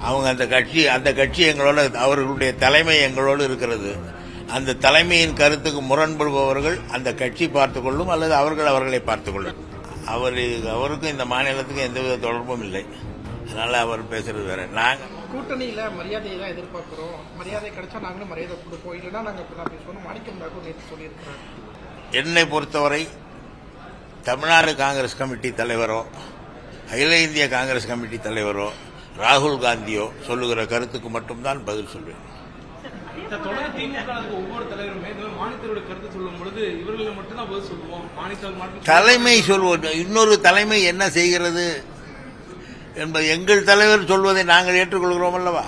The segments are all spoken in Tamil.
அவங்க அந்த கட்சி அந்த கட்சி எங்களோட அவர்களுடைய தலைமை எங்களோடு இருக்கிறது. அந்த தலைமையின் கருத்துக்கு முரண்படுபவர்கள் அந்த கட்சி பார்த்துக் கொள்ளும் அல்லது அவர்கள் அவர்களை பார்த்துக் கொள்ளும். அவர் அவருக்கும் இந்த மாநிலத்துக்கும் எந்தவித தொடர்பும் இல்லை. அதனால அவர் பேசுறது வேற. நாங்க கூட்டணியில மரியாதையை தான் எதிர்பார்க்கிறோம். மரியாதை கிடைச்சா நாங்களும் மரியாதை கொடுப்போம். இல்லைன்னா நாங்க இப்படிதான் பேசுவோம் மாணிக்கம் ராகு நேற்று சொல்லியிருக்கிறாரு. என்னை பொறுத்தவரை தமிழ்நாடு காங்கிரஸ் கமிட்டி தலைவரோ அகில இந்திய காங்கிரஸ் கமிட்டி தலைவரோ ராகுல் காந்தியோ சொல்லுகிற கருத்துக்கு மட்டும்தான் பதில் சொல்வேன். தான் தலைமை சொல்வது இன்னொரு தலைமை என்ன செய்கிறது என்பது எங்கள் தலைவர் சொல்வதை நாங்கள் ஏற்றுக்கொள்கிறோம் அல்லவா?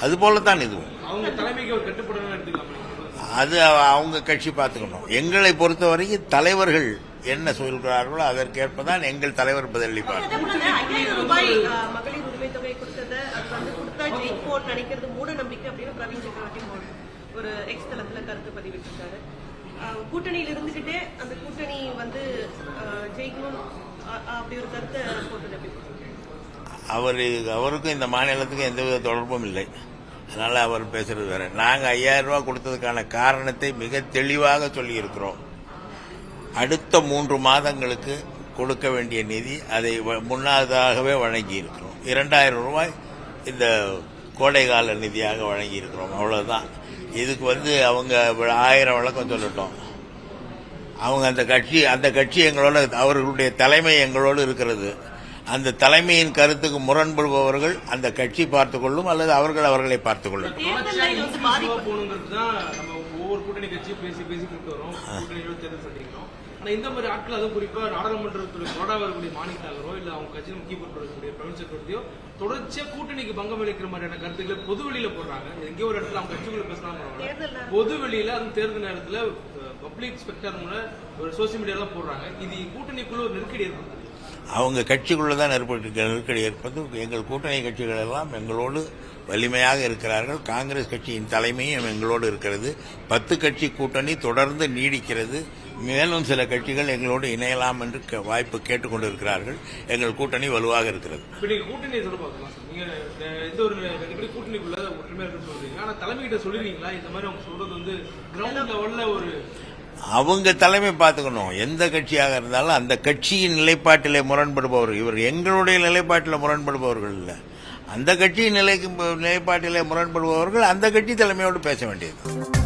அதுபோலத்தான் இதுவும் அவங்க தலைமைக்கு ஒரு கட்டுப்படணும் எடுத்துக்கலாம். அது அவ- அவங்க கட்சி பார்த்துக்கணும். எங்களை பொறுத்தவரைக்கும் தலைவர்கள் என்ன சொல்கிறார்களோ அதற்கேற்பதான் எங்கள் தலைவர் பதிலளிப்பார். உரிமை தொகை கொடுத்தது அது வந்து கொடுத்தா ஜெயிப்போம் நினைக்கிறது மூட நம்பிக்கை அப்படின்னு பிரவீன் சக்கரவர்த்தி ஒரு- எக்ஸ் தளத்துல கருத்து பதிவிட்டிருக்காரு. கூட்டணியில இருந்துகிட்டே அந்த கூட்டணி வந்து ஜெயிக்கணும். அப்படி ஒரு கருத்தை போட்டது அவர் அவருக்கும் இந்த மாநிலத்துக்கும் எந்தவித தொடர்பும் இல்லை. அதனால அவர் பேசுறது வேற. நாங்க ஐயாயிரம் ரூபாய் கொடுத்ததுக்கான காரணத்தை மிக தெளிவாக சொல்லியிருக்கிறோம். அடுத்த மூன்று மாதங்களுக்கு கொடுக்க வேண்டிய நிதி அதை வ- முன்னதாகவே வழங்கி இருக்கிறோம் இரண்டாயிரம் ரூபாய் இந்த கோடைகால நிதியாக வழங்கி இருக்கிறோம் அவ்வளவுதான். இதுக்கு வந்து அவங்க ஆயிரம் விளக்கம் சொல்லட்டும். அவங்க அந்த கட்சி அந்த கட்சி எங்களோட அவர்களுடைய தலைமை எங்களோடு இருக்கிறது. அந்த தலைமையின் கருத்துக்கு முரண்படுபவர்கள் அந்த கட்சி பார்த்துக் கொள்ளும் அல்லது அவர்கள் அவர்களை பார்த்துக் ஒவ்வொரு கூட்டணி கட்சியும் பேசி பேசி கூட்டு வரோம். கூட்டணியோட தேர்தல் சந்திக்கிறோம் ஆனா இந்த மாதிரி ஆட்கள் அதுவும் குறிப்பா நாடாளுமன்றத்துடைய கொறடா வரக்கூடிய மாணிக் தாகரோ இல்ல அவங்க கட்சியில் முக்கிய பொறுப்பு பிரவீன் சக்கரவர்த்தியோ தொடர்ச்சியா கூட்டணிக்கு பங்கம் அளிக்கிற மாதிரியான கருத்துக்களை பொது வெளியில போடுறாங்க. எங்கேயோ ஒரு இடத்துல அவங்க கட்சிக்குள்ள பேசுறாங்க பொது வெளியில அந்த தேர்தல் நேரத்துல பப்ளிக் ஸ்பெக்டர் ஒரு சோசியல் மீடியால போடுறாங்க. இது கூட்டணிக்குள்ள ஒரு நெருக்கடி ஏற்படுது அவங்க கட்சிக்குள்ள தான் நெருக்கடி நெருக்கடி ஏற்பது எங்கள் கூட்டணி கட்சிகள் எல்லாம் எங்களோடு வலிமையாக இருக்கிறார்கள். காங்கிரஸ் கட்சியின் தலைமையும் எங்களோடு இருக்கிறது. பத்து கட்சி கூட்டணி தொடர்ந்து நீடிக்கிறது. மேலும் சில கட்சிகள் எங்களோடு இணையலாம் என்று வாய்ப்பு கேட்டுக்கொண்டிருக்கிறார்கள். எங்கள் கூட்டணி வலுவாக இருக்கிறது. இப்ப அவங்க அவங்க தலைமை பார்த்துக்கணும். எந்த கட்சியாக இருந்தாலும் அந்த கட்சியின் நிலைப்பாட்டிலே முரண்படுபவர்கள் இவர் எங்களுடைய நிலைப்பாட்டில் முரண்படுபவர்கள் இல்லை. அந்த கட்சியின் நிலைக்கு நிலைப்பாட்டிலே முரண்படுபவர்கள் அந்த கட்சி தலைமையோடு பேச வேண்டியது.